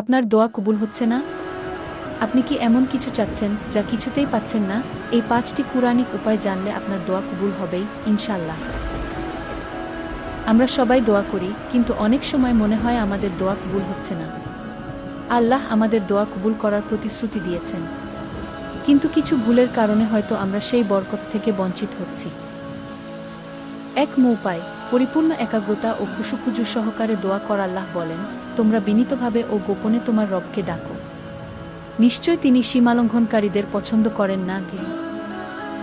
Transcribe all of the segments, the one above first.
আপনার দোয়া কবুল হচ্ছে না? আপনি কি এমন কিছু চাচ্ছেন যা কিছুতেই পাচ্ছেন না? এই পাঁচটি পুরাণিক উপায় জানলে আপনার দোয়া কবুল হবেই ইনশাল্লাহ আমরা সবাই দোয়া করি, কিন্তু অনেক সময় মনে হয় আমাদের দোয়া কবুল হচ্ছে না। আল্লাহ আমাদের দোয়া কবুল করার প্রতিশ্রুতি দিয়েছেন। কিন্তু কিছু ভুলের কারণে হয়তো আমরা সেই বরকত থেকে বঞ্চিত হচ্ছি। এক উপায় পরিপূর্ণ একাগ্রতা ও খুশুখুজু সহকারে দোয়া কর আল্লাহ বলেন, তোমরা বিনীতভাবে ও গোপনে তোমার রবকে ডাকো। নিশ্চয় তিনি সীমালঙ্ঘনকারীদের পছন্দ করেন না গে।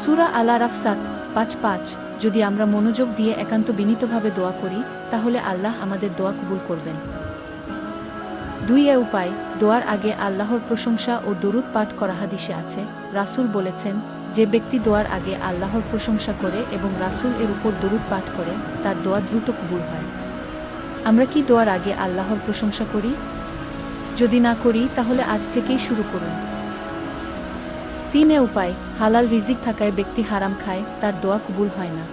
সুরা আলা রাফ সাত পাঁচ পাঁচ, যদি আমরা মনোযোগ দিয়ে একান্ত বিনীতভাবে দোয়া করি, তাহলে আল্লাহ আমাদের দোয়া কবুল করবেন। দুই এ উপায়, দোয়ার আগে আল্লাহর প্রশংসা ও দরুদ পাঠ করা হাদিসে আছে। রাসূল বলেছেন যে ব্যক্তি দোয়ার আগে আল্লাহর প্রশংসা করে এবং রাসূল এর উপর দরুদ পাঠ করে, তার দোয়া দ্রুত কবুল হয়। আমরা কি দোয়ার আগে আল্লাহর প্রশংসা করি? যদি না করি, তাহলে আজ থেকেই শুরু করুন। তিনে উপায়, হালাল রিজিক থাকায় ব্যক্তি হারাম খায়, তার দোয়া কবুল হয় না।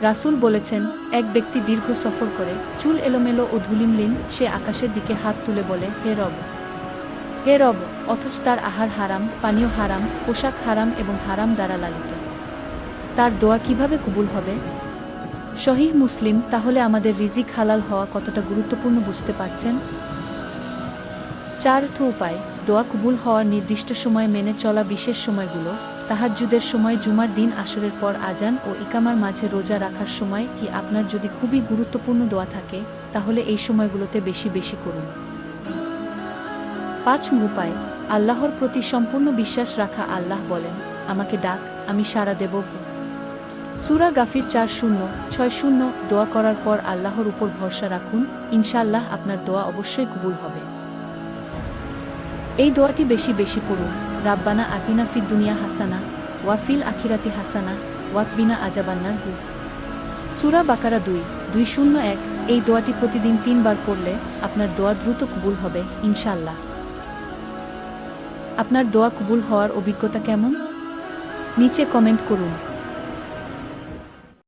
রাসূল বলেছেন, এক ব্যক্তি দীর্ঘ সফর করে, চুল এলোমেলো ও ধুলিমলিন, সে আকাশের দিকে হাত তুলে বলে, হে রব। হে রব, অথচ তার আহার হারাম, পানীয় হারাম, পোশাক হারাম এবং হারাম দ্বারা লালিত। তার দোয়া কীভাবে কবুল হবে? শহীদ মুসলিম, তাহলে আমাদের রিজিক হালাল হওয়া কতটা গুরুত্বপূর্ণ বুঝতে পারছেন? চার্থ উপায়, দোয়া কবুল হওয়ার নির্দিষ্ট সময় মেনে চলা বিশেষ সময়গুলো, তাহাজ্জুদের সময় জুমার দিন আসরের পর আজান ও ইকামার মাঝে রোজা রাখার সময় কি আপনার যদি খুবই গুরুত্বপূর্ণ দোয়া থাকে, তাহলে এই সময়গুলোতে বেশি বেশি করুন। পাঁচ উপায় আল্লাহর প্রতি সম্পূর্ণ বিশ্বাস রাখা আল্লাহ বলেন, আমাকে ডাক, আমি সাড়া দেব। সুরা গাফির চার শূন্য, ছয় শূন্য দোয়া করার পর আল্লাহর উপর ভরসা রাখুন, ইনশাআল্লাহ আপনার দোয়া অবশ্যই কবুল হবে। এই দোয়াটি বেশি বেশি পড়ুন, রাব্বানা আতিনা ফিদ দুনিয়া হাসানা ওয়াফিল আখিরাতি হাসানা ওয়াকবিনা আজাবান্নার হু সুরা বাকারা দুই দুই শূন্য এক, এই দোয়াটি প্রতিদিন তিনবার পড়লে আপনার দোয়া দ্রুত কবুল হবে ইনশাল্লাহ আপনার দোয়া কবুল হওয়ার অভিজ্ঞতা কেমন? নিচে কমেন্ট করুন।